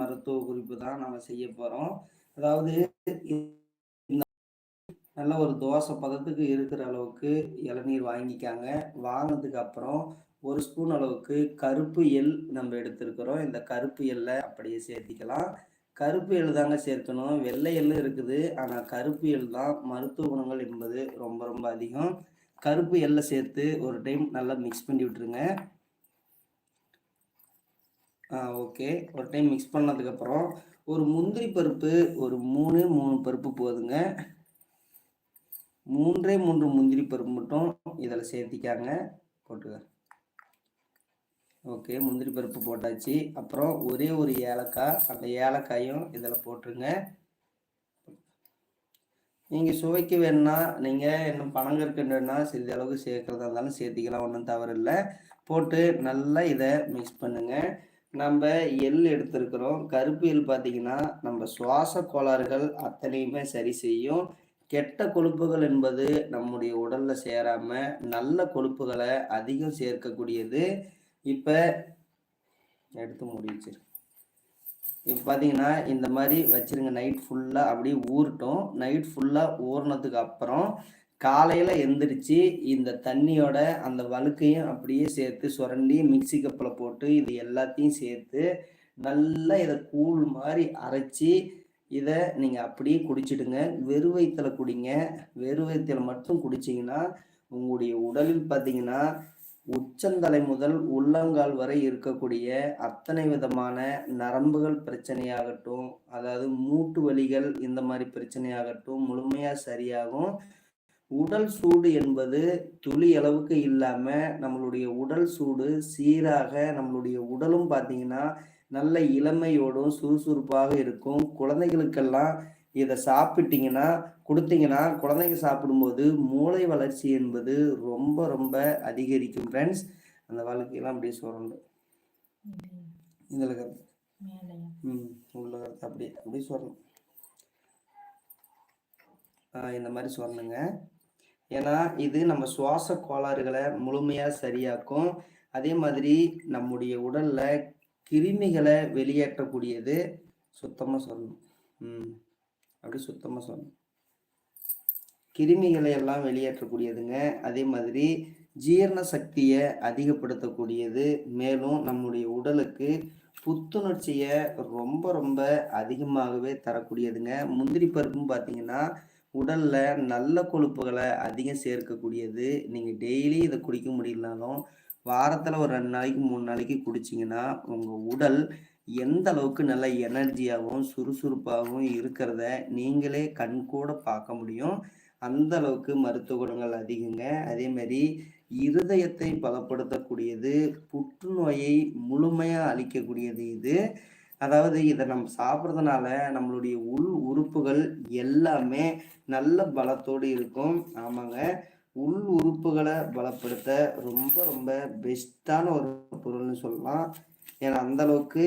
மருத்துவ குறிப்பு தான் நம்ம செய்ய போகிறோம் அதாவது நல்ல ஒரு தோசை பதத்துக்கு இருக்கிற அளவுக்கு இளநீர் வாங்கிக்காங்க. வாங்கினதுக்கு அப்புறம் ஒரு ஸ்பூன் அளவுக்கு கருப்பு எள் நம்ம எடுத்திருக்கிறோம். இந்த கருப்பு எல்லை அப்படியே சேர்த்திக்கலாம். கருப்பு எள் தாங்க சேர்க்கணும். வெள்ளை எள் இருக்குது. ஆனால் கருப்பு எள் தான் மருத்துவ குணங்கள் என்பது ரொம்ப ரொம்ப அதிகம். கருப்பு எல்லை சேர்த்து ஒரு டைம் நல்லா மிக்ஸ் பண்ணி விட்டுருங்க. ஓகே. ஒரு டைம் மிக்ஸ் பண்ணதுக்கப்புறம் ஒரு முந்திரி பருப்பு ஒரு மூணு மூணு பருப்பு போதுங்க. மூன்றே மூன்று முந்திரி பருப்பு மட்டும் இதில் சேர்த்திக்காங்க. போட்டுக்க. ஓகே முந்திரி பருப்பு போட்டாச்சு. அப்புறம் ஒரே ஒரு ஏலக்காய் அந்த ஏலக்காயும் இதில் போட்டுருங்க. நீங்கள் சுவைக்க வேணும்னா நீங்கள் இன்னும் பனங்கற்கண்டுன்னா சிறிது அளவுக்கு சேர்க்குறதா இருந்தாலும் சேர்த்திக்கலாம் ஒன்றும் தவறு இல்லை போட்டு நல்லா இதை மிக்ஸ் பண்ணுங்கள் நம்ம எள் எடுத்திருக்கிறோம். கருப்பு எல் பார்த்தீங்கன்னா நம்ம சுவாச கோளாறுகள் அத்தனையுமே சரி செய்யும். கெட்ட கொழுப்புகள் என்பது நம்முடைய உடல்ல சேராம நல்ல கொழுப்புகளை அதிகம் சேர்க்கக்கூடியது. இப்போ எடுத்து முடிச்சிரு இப்போ பார்த்தீங்கன்னா இந்த மாதிரி வச்சிருங்க. நைட் ஃபுல்லாக அப்படியே ஊறட்டும். நைட் ஃபுல்லாக ஊறினதுக்கு அப்புறம் காலையில் எந்திரிச்சு இந்த தண்ணியோட அந்த வழுக்கையும் அப்படியே சேர்த்து சுரண்டி மிக்சி கப்பில் போட்டு இது எல்லாத்தையும் சேர்த்து நல்லா இதை கூழ் மாதிரி அரைச்சி இதை நீங்கள் அப்படியே குடிச்சிடுங்க. வெறும் வயிற்றில் குடிங்க. வெறும் வயிற்றில் மட்டும் குடிச்சிங்கன்னா உங்களுடைய உடலில் பார்த்தீங்கன்னா உச்சந்தலை முதல் உள்ளங்கால் வரை இருக்கக்கூடிய அத்தனை விதமான நரம்புகள் பிரச்சனையாகட்டும் அதாவது மூட்டு வலிகள் இந்த மாதிரி பிரச்சனையாகட்டும் முழுமையாக சரியாகும். உடல் சூடு என்பது துளி அளவுக்கு இல்லாம நம்மளுடைய உடல் சூடு சீராக நம்மளுடைய உடலும் பார்த்தீங்கன்னா நல்ல இளமையோடும் சுறுசுறுப்பாக இருக்கும். குழந்தைகளுக்கெல்லாம் இதை சாப்பிட்டீங்கன்னா கொடுத்தீங்கன்னா குழந்தைங்க சாப்பிடும்போது மூளை வளர்ச்சி என்பது ரொம்ப ரொம்ப அதிகரிக்கும். ஃப்ரெண்ட்ஸ் அந்த வாழ்க்கையெல்லாம் அப்படியே சொல்லணும் இதில் கருத்து ம் உள்ள கருத்து அப்படியே அப்படியே சொல்லணும் இந்த மாதிரி சொல்லணுங்க ஏன்னா இது நம்ம சுவாச கோளாறுகளை முழுமையாக சரியாக்கும். அதே மாதிரி நம்முடைய உடலில் கிருமிகளை வெளியேற்றக்கூடியது சுத்தமாக சொல்லணும். ம். அப்படி சுத்தமாக சொல்லணும். கிருமிகளை எல்லாம் வெளியேற்றக்கூடியதுங்க. அதே மாதிரி ஜீரண சக்தியை அதிகப்படுத்தக்கூடியது. மேலும் நம்முடைய உடலுக்கு புத்துணர்ச்சியை ரொம்ப ரொம்ப அதிகமாகவே தரக்கூடியதுங்க. முந்திரி பருப்பும் பார்த்தீங்கன்னா உடல்ல நல்ல கொழுப்புகளை அதிகம் சேர்க்கக்கூடியது. நீங்கள் டெய்லி இதை குடிக்க முடியலனாலும் வாரத்தில் ஒரு ரெண்டு நாளைக்கு மூணு நாளைக்கு குடிச்சிங்கன்னா உங்கள் உடல் எந்த அளவுக்கு நல்ல எனர்ஜியாகவும் சுறுசுறுப்பாகவும் இருக்கிறத நீங்களே கண் கூட பார்க்க முடியும். அந்த அளவுக்கு மருத்துவ குணங்கள் அதிகங்க. அதே மாதிரி இருதயத்தை பலப்படுத்தக்கூடியது புற்றுநோயை முழுமையாக அழிக்கக்கூடியது இது. அதாவது இதை நம்ம சாப்பிட்றதுனால நம்மளுடைய உள் உறுப்புகள் எல்லாமே நல்ல பலத்தோடு இருக்கும். ஆமாங்க. உள் உறுப்புகளை பலப்படுத்த ரொம்ப ரொம்ப பெஸ்ட்டான ஒரு பொருள்னு சொல்லலாம். ஏன்னா அந்த அளவுக்கு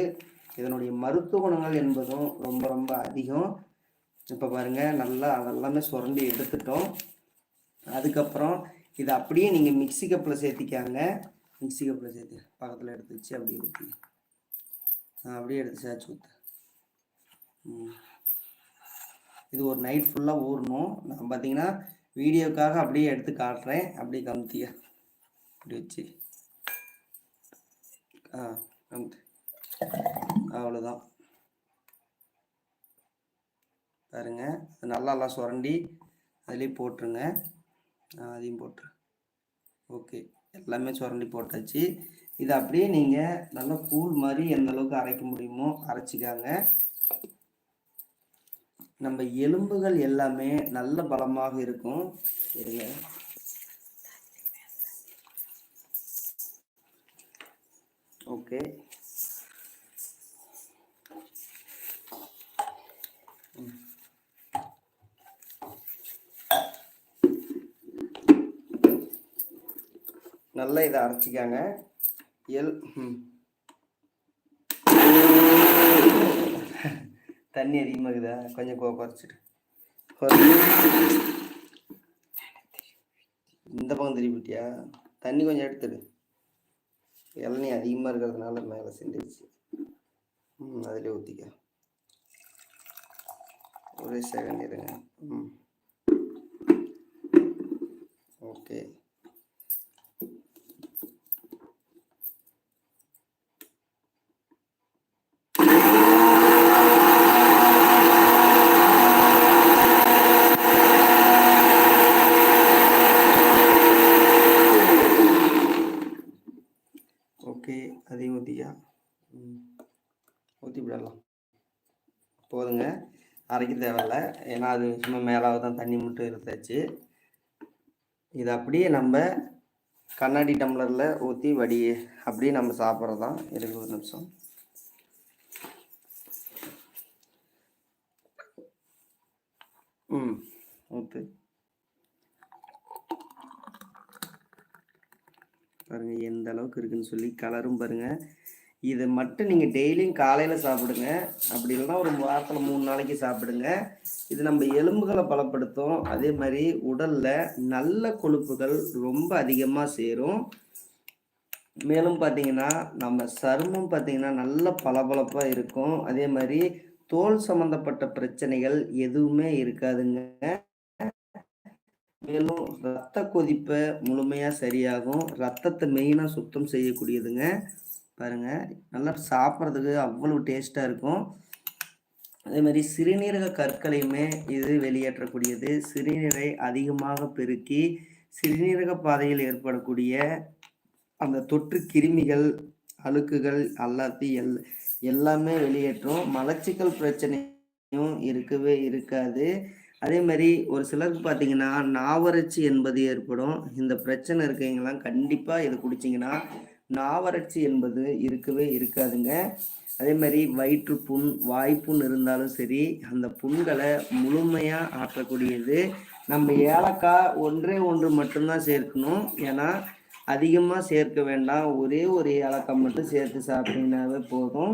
இதனுடைய மருத்துவ குணங்கள் என்பதும் ரொம்ப ரொம்ப அதிகம். இப்போ பாருங்க நல்லா அதெல்லாமே சுரண்டி எடுத்துட்டோம். அதுக்கப்புறம் இதை அப்படியே நீங்கள் மிக்சி கப்பில் சேர்த்திக்காங்க. மிக்சி கப்பில் சேர்த்து பக்கத்தில் எடுத்து வச்சு அப்படியே ஊற்றி அப்படியே எடுத்து சேர்த்து ஊற்று இது ஒரு நைட் ஃபுல்லாக ஊறணும். நான் பார்த்தீங்கன்னா வீடியோக்காக அப்படியே எடுத்து காட்டுறேன். அப்படியே கமுத்தியா அப்படி வச்சு. ஆ கமுத்து. அவ்வளோதான் பாருங்க. நல்லா எல்லாம் சுரண்டி அதுலேயும் போட்டுருங்க. அதையும் போட்டுரு ஓகே. எல்லாமே சுரண்டி போட்டாச்சு. இதை அப்படியே நீங்கள் நல்லா கூழ் மாதிரி எந்த அளவுக்கு அரைக்க முடியுமோ அரைச்சிக்காங்க. நம்ம எலும்புகள் எல்லாமே நல்ல பலமாக இருக்கும். இருங்க. ஓகே. நல்லா இதை அரைச்சிக்காங்க. எல் தண்ணி அதிகமாக இருக்குதா? கொஞ்சம் குறைச்சிட்டு இந்த பக்கம் திருப்பிட்டியா தண்ணி கொஞ்சம் எடுத்துடு. இளநீ அதிகமாக இருக்கிறதுனால மேலே செஞ்சிருச்சு ம் அதிலே ஊற்றிக்க ஒரே செகண்ட் இருங்க. ம். ஓகே அதையும் ஊற்றிக்கா ம் ஊற்றி விடலாம். போதுங்க. அரைக்க தேவையில்ல. ஏன்னா அது சும்மா மேலாக தான் தண்ணி மட்டும் எடுத்தாச்சு. இது அப்படியே நம்ம கண்ணாடி டம்ளரில் ஊற்றி வடி அப்படியே நம்ம சாப்பிட்றது? தான் இருக்கு ஒரு நிமிஷம். ம். ஊற்று பாருங்கள் எந்த அளவுக்கு இருக்குன்னு சொல்லி கலரும் பாருங்கள் இதை மட்டும் நீங்கள் டெய்லியும் காலையில் சாப்பிடுங்க. அப்படி இல்லைன்னா ஒரு வாரத்தில் மூணு நாளைக்கு சாப்பிடுங்க. இது நம்ம எலும்புகளை பலப்படுத்தும். அதே மாதிரி உடலில் நல்ல கொழுப்புகள் ரொம்ப அதிகமாக சேரும். மேலும் பார்த்தீங்கன்னா நம்ம சருமம் பார்த்தீங்கன்னா நல்ல பளபளப்பாக இருக்கும். அதே மாதிரி தோல் சம்மந்தப்பட்ட பிரச்சனைகள் எதுவுமே இருக்காதுங்க. மேலும் ரத்த கொதிப்பை முழுமையாக சரியாகும். ரத்தத்தை மெயினாக சுத்தம் செய்யக்கூடியதுங்க. பாருங்க. நல்லா சாப்பிட்றதுக்கு அவ்வளவு டேஸ்ட்டாக இருக்கும். அதே மாதிரி சிறுநீரக கற்களையுமே இது வெளியேற்றக்கூடியது. சிறுநீரை அதிகமாக பெருக்கி சிறுநீரக பாதையில் ஏற்படக்கூடிய அந்த தொற்று கிருமிகள் அழுக்குகள் எல்லாத்தையும் எல் எல்லாமே வெளியேற்றும். மலச்சிக்கல் பிரச்சனையும் இருக்கவே இருக்காது. அதே மாதிரி ஒரு சிலருக்கு பார்த்தீங்கன்னா நாவறட்சி என்பது ஏற்படும். இந்த பிரச்சனை இருக்கீங்களாம் கண்டிப்பாக இதை குடிச்சிங்கன்னா நாவறட்சி என்பது இருக்கவே இருக்காதுங்க. அதே மாதிரி வயிற்று புண் வாய்ப்புண் இருந்தாலும் சரி அந்த புண்களை முழுமையாக ஆற்றக்கூடியது. நம்ம ஏலக்காய் ஒன்றே ஒன்று மட்டும்தான் சேர்க்கணும். ஏன்னா அதிகமாக சேர்க்க வேண்டாம். ஒரே ஒரு ஏலக்காய் மட்டும் சேர்த்து சாப்பிட்டீங்கன்னாவே போதும்.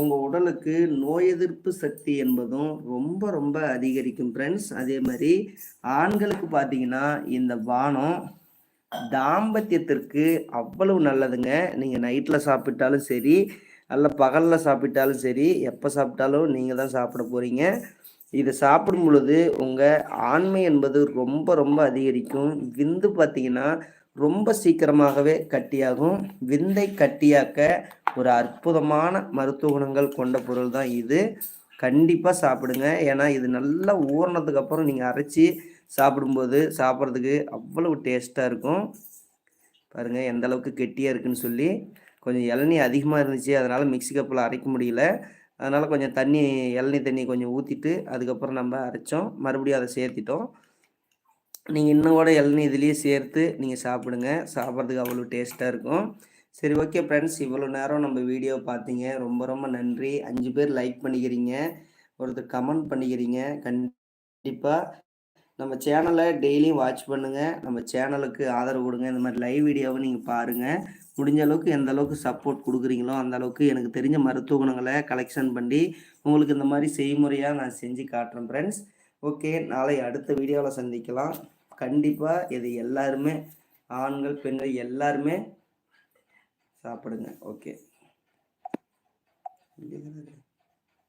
உங்கள் உடலுக்கு நோய் எதிர்ப்பு சக்தி என்பதும் ரொம்ப ரொம்ப அதிகரிக்கும் ஃப்ரெண்ட்ஸ் அதே மாதிரி ஆண்களுக்கு பார்த்தீங்கன்னா இந்த வானம் தாம்பத்தியத்திற்கு அவ்வளவு நல்லதுங்க. நீங்கள் நைட்டில் சாப்பிட்டாலும் சரி அல்ல பகலில் சாப்பிட்டாலும் சரி எப்போ சாப்பிட்டாலும் நீங்கள் தான் சாப்பிட போகிறீங்க இதை சாப்பிடும் பொழுது உங்கள் ஆண்மை என்பது ரொம்ப ரொம்ப அதிகரிக்கும். விந்து பார்த்தீங்கன்னா ரொம்ப சீக்கிரமாகவே கட்டியாகும். விந்தை கட்டியாக்க ஒரு அற்புதமான மருத்துவ குணங்கள் கொண்ட பொருள் தான் இது. கண்டிப்பாக சாப்பிடுங்க. ஏன்னா இது நல்லா ஊறினதுக்கு அப்புறம் நீங்கள் அரைச்சி சாப்பிடும்போது சாப்பிட்றதுக்கு அவ்வளவு டேஸ்ட்டாக இருக்கும். பாருங்கள் எந்த அளவுக்கு கெட்டியாக இருக்குன்னு சொல்லி. கொஞ்சம் இளநீ அதிகமாக இருந்துச்சு அதனால் மிக்சி கப்பில் அரைக்க முடியல. அதனால் கொஞ்சம் தண்ணி இளநீ தண்ணி கொஞ்சம் ஊற்றிட்டு அதுக்கப்புறம் நம்ம அரைச்சோம். மறுபடியும் அதை சேர்த்திட்டோம். நீங்கள் இன்னும் கூட இளநீ இதுலேயே சேர்த்து நீங்கள் சாப்பிடுங்க. சாப்பிட்றதுக்கு அவ்வளோ டேஸ்ட்டாக இருக்கும். சரி ஓகே ஃப்ரெண்ட்ஸ் இவ்வளோ நேரம் நம்ம வீடியோ பார்த்தீங்க. ரொம்ப ரொம்ப நன்றி. அஞ்சு பேர் லைக் பண்ணிக்கிறீங்க. ஒருத்தர் கமெண்ட் பண்ணிக்கிறீங்க. கண்டிப்பாக நம்ம சேனலை டெய்லியும் வாட்ச் பண்ணுங்கள் நம்ம சேனலுக்கு ஆதரவு கொடுங்க. இந்த மாதிரி லைவ் வீடியோவை நீங்கள் பாருங்கள் முடிஞ்ச அளவுக்கு எந்த அளவுக்கு சப்போர்ட் கொடுக்குறீங்களோ அந்த அளவுக்கு எனக்கு தெரிஞ்ச மருத்துவ குணங்களை கலெக்ஷன் பண்ணி உங்களுக்கு இந்த மாதிரி செய்முறையாக நான் செஞ்சு காட்டுறேன் ஃப்ரெண்ட்ஸ் ஓகே நாளை அடுத்த வீடியோவில் சந்திக்கலாம். கண்டிப்பாக இது எல்லாருமே ஆண்கள் பெண்கள் எல்லாருமே சாப்பிடுங்க. ஓகே